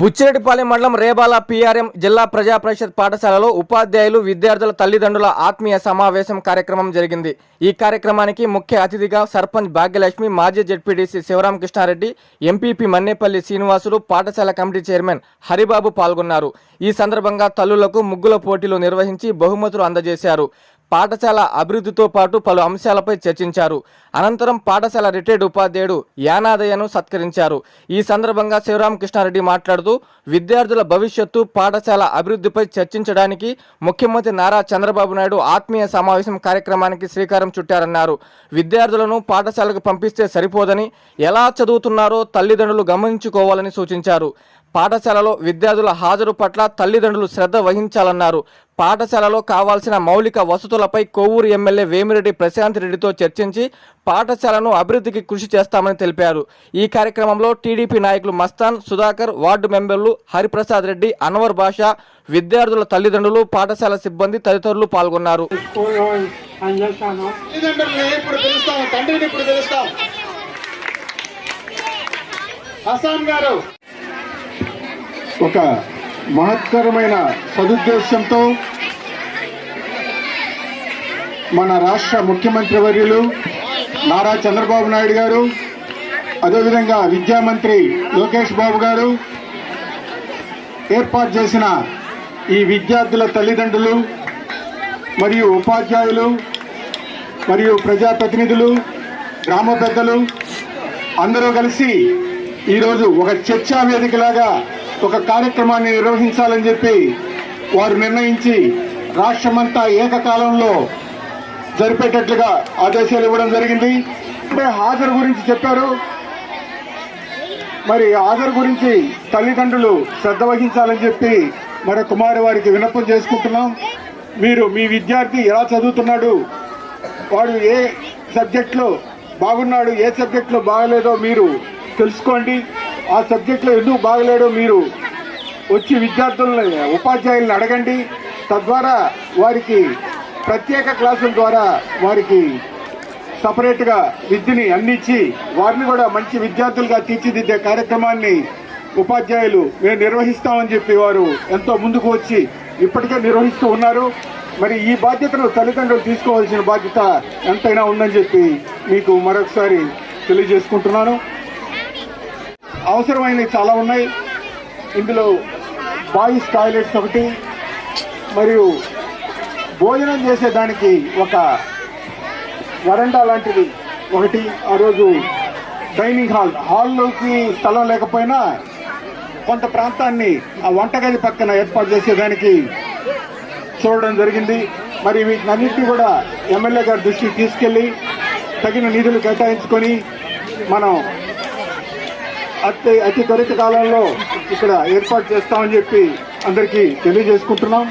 బుచ్చిరెడ్డిపాలెం మండలం రేబాల పిఆర్ఎం జిల్లా ప్రజా పరిషత్ పాఠశాలలో ఉపాధ్యాయులు విద్యార్థుల తల్లిదండ్రుల ఆత్మీయ సమావేశం కార్యక్రమం జరిగింది. ఈ కార్యక్రమానికి ముఖ్య అతిథిగా సర్పంచ్ భాగ్యలక్ష్మి మాజీ జెడ్పీటీసీ శివరామకృష్ణారెడ్డి ఎంపీపీ మన్నేపల్లి శ్రీనివాసులు పాఠశాల కమిటీ చైర్మన్ హరిబాబు పాల్గొన్నారు. ఈ సందర్భంగా తల్లులకు ముగ్గుల పోటీలు నిర్వహించి బహుమతులు అందజేశారు. పాఠశాల అభివృద్ధితో పాటు పలు అంశాలపై చర్చించారు. అనంతరం పాఠశాల రిటైర్డ్ ఉపాధ్యాయుడు యానాదయ్యను సత్కరించారు. ఈ సందర్భంగా శివరామకృష్ణారెడ్డి మాట్లాడుతూ విద్యార్థుల భవిష్యత్తు పాఠశాల అభివృద్ధిపై చర్చించడానికి ముఖ్యమంత్రి నారా చంద్రబాబు నాయుడు ఆత్మీయ సమావేశం కార్యక్రమానికి శ్రీకారం చుట్టారన్నారు. విద్యార్థులను పాఠశాలకు పంపిస్తే సరిపోదని ఎలా చదువుతున్నారో తల్లిదండ్రులు గమనించుకోవాలని సూచించారు. పాఠశాలలో విద్యార్థుల హాజరు పట్ల తల్లిదండ్రులు శ్రద్ధ వహించాలన్నారు. పాఠశాలలో కావాల్సిన మౌలిక వసతులపై కొవ్వూరు ఎమ్మెల్యే వేమిరెడ్డి ప్రశాంత్ రెడ్డితో చర్చించి పాఠశాలను అభివృద్ధికి కృషి చేస్తామని తెలిపారు. ఈ కార్యక్రమంలో టీడీపీ నాయకులు మస్తాన్ సుధాకర్ వార్డు మెంబర్లు హరిప్రసాద్ రెడ్డి అన్వర్ భాష విద్యార్థుల తల్లిదండ్రులు పాఠశాల సిబ్బంది తదితరులు పాల్గొన్నారు. ఇప్పుడు ఒక మహత్తరమైన సదుద్దేశంతో మన రాష్ట్ర ముఖ్యమంత్రి వర్యులు నారా చంద్రబాబు నాయుడు గారు అదేవిధంగా విద్యామంత్రి లోకేష్ బాబు గారు ఏర్పాటు చేసిన ఈ విద్యార్థుల తల్లిదండ్రులు మరియు ఉపాధ్యాయులు మరియు ప్రజాప్రతినిధులు గ్రామ పెద్దలు అందరూ కలిసి ఈరోజు ఒక చర్చా వేదికలాగా ఒక కార్యక్రమాన్ని నిర్వహించాలని చెప్పి వారు నిర్ణయించి రాష్ట్రమంతా ఏకకాలంలో జరిపేటట్లుగా ఆదేశాలు ఇవ్వడం జరిగింది. అంటే హాజరు గురించి చెప్పారు. మరి హాజరు గురించి తల్లిదండ్రులు శ్రద్ధ వహించాలని చెప్పి మరి కుమారి వారికి విన్నపం చేసుకుంటున్నాం. మీరు మీ విద్యార్థి ఎలా చదువుతున్నాడు? వాడు ఏ సబ్జెక్ట్లో బాగున్నాడు? ఏ సబ్జెక్ట్లో బాగలేదో మీరు తెలుసుకోండి. ఆ సబ్జెక్ట్లో ఎందుకు బాగలేడో మీరు వచ్చి విద్యార్థులని ఉపాధ్యాయులను అడగండి. తద్వారా వారికి ప్రత్యేక క్లాసుల ద్వారా వారికి సపరేట్గా విద్యని అందించి వారిని కూడా మంచి విద్యార్థులుగా తీర్చిదిద్దే కార్యక్రమాన్ని ఉపాధ్యాయులు మేము నిర్వహిస్తామని చెప్పి వారు ఎంతో ముందుకు వచ్చి ఇప్పటికే నిర్వహిస్తూ ఉన్నారు. మరి ఈ బాధ్యతను తల్లిదండ్రులు తీసుకోవాల్సిన బాధ్యత ఎంతైనా ఉందని చెప్పి మీకు మరొకసారి తెలియజేసుకుంటున్నాను. అవసరమైనవి చాలా ఉన్నాయి. ఇందులో బాయ్స్ టాయిలెట్స్ ఒకటి మరియు భోజనం చేసేదానికి ఒక వరండా లాంటిది ఒకటి. ఆ రోజు డైనింగ్ హాల్ హాల్లోకి స్థలం లేకపోయినా కొంత ప్రాంతాన్ని ఆ వంటగది పక్కన ఏర్పాటు చేసేదానికి చూడడం జరిగింది. మరి వీటినన్నింటినీ కూడా ఎమ్మెల్యే గారి దృష్టికి తీసుకెళ్ళి తగిన నిధులు కేటాయించుకొని మనం అతి అతి త్వరిత కాలంలో ఇక్కడ ఏర్పాటు చేస్తామని చెప్పి అందరికీ తెలియజేసుకుంటున్నాం.